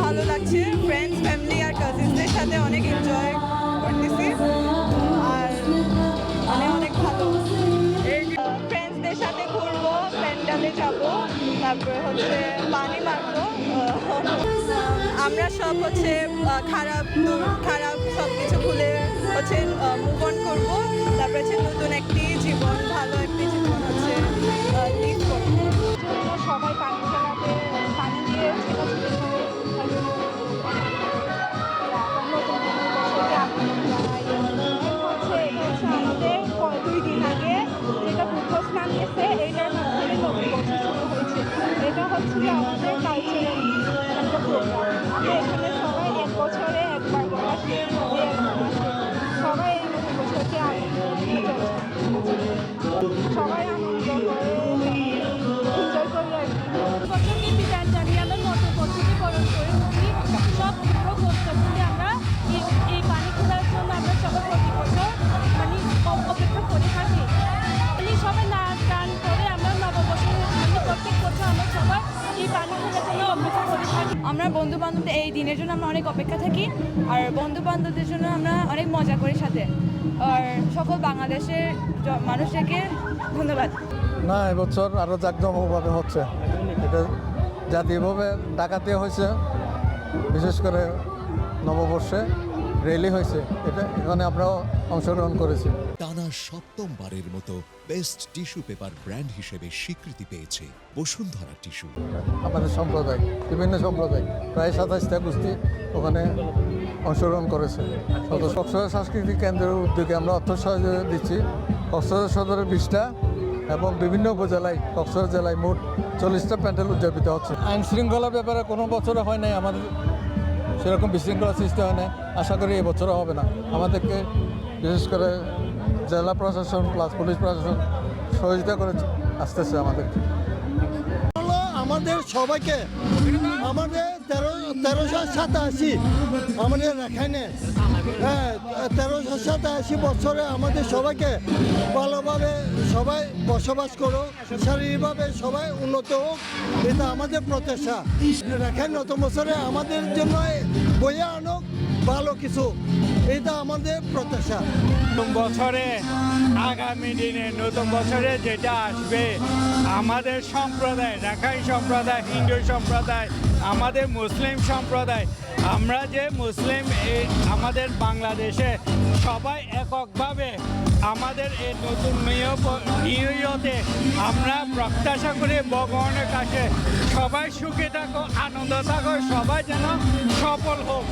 ভালো লাগছে। Friends family আর কাজিনসদের সাথে অনেক এনজয় করতেছি। আর মানে অনেক ভালো। ফ্রেন্ডসদের সাথে ঘুরবো, প্যান্ডালে যাব, তারপরে হচ্ছে পানি মারবো আমরা সব হচ্ছে খারাপ খারাপ সব কিছু ভুলে হচ্ছে মুভ অন করব। তারপরে হচ্ছে নতুন একটি জীবন, ভালো একটি জীবন হচ্ছে লিভ করব। সবাই পানি এটা হচ্ছে যে আমাদের কালচারাল একটা প্রোগ্রাম আমরা এখানে অপেক্ষা আমরা বন্ধু বান্ধবদের এই দিনের জন্য আমরা অনেক অপেক্ষা থাকি, আর বন্ধু বান্ধবদের জন্য আমরা অনেক মজা করি সাথে। আর সকল বাংলাদেশের মানুষদেরকে ধন্যবাদ। না, এবছর আরও জাঁকজমকভাবে হচ্ছে। এটা জাতীয়ভাবে ডাকাতে হয়েছে, বিশেষ করে নববর্ষে। র্যালি হয়েছে এটা এখানে আমরাও অংশগ্রহণ করেছি। টানা সপ্তমবারের মতো বেস্ট টিস্যু পেপার ব্র্যান্ড হিসেবে স্বীকৃতি পেয়েছে বসুন্ধরা টিস্যু আমাদের সম্প্রদায় বিভিন্ন সম্প্রদায় প্রায় সাতাশটা গোষ্ঠী ওখানে অংশগ্রহণ করেছে। কক্সবাজার সাংস্কৃতিক কেন্দ্রের উদ্যোগে আমরা অর্থ সহযোগিতা দিচ্ছি। কক্সবাজার সদরের বিশটা এবং বিভিন্ন উপজেলায় কক্সবাজার জেলায় মোট চল্লিশটা প্যান্ডেল উদযাপিত হচ্ছে। আইন শৃঙ্খলা ব্যাপারে কোনো বছরে হয় নাই আমাদের সেরকম বিশৃঙ্খলা সৃষ্টি হয় না আশা করি এবছরও হবে না। আমাদেরকে বিশেষ করে জেলা প্রশাসন প্লাস পুলিশ প্রশাসন সহযোগিতা করে আসতেছে আমাদেরকে হলো আমাদের সবাইকে আমাদের তেরো তেরোশো সাতাশি। আমাদের এখানে হ্যাঁ তেরোশো সাতাশি বছরে আমাদের সবাইকে ভালোভাবে সবাই বসবাস করো, শারীরিকভাবে সবাই উন্নত হোক, এটা আমাদের প্রত্যাশা। রেখায় নতুন বছরে আমাদের জন্য বইয়ে আনুক ভালো কিছু, এটা আমাদের প্রত্যাশা। নতুন বছরে, আগামী দিনে নতুন বছরে যেটা আসবে, আমাদের সম্প্রদায় রাখাই সম্প্রদায়, হিন্দু সম্প্রদায়, আমাদের মুসলিম সম্প্রদায়, আমরা যে মুসলিম এই আমাদের বাংলাদেশে সবাই এককভাবে আমাদের এই নতুন নিউ ইয়তে আমরা প্রত্যাশা করি ভগবানের কাছে। সবাই সুখে থাকো, আনন্দ থাকো, সবাই যেন সফল হোক।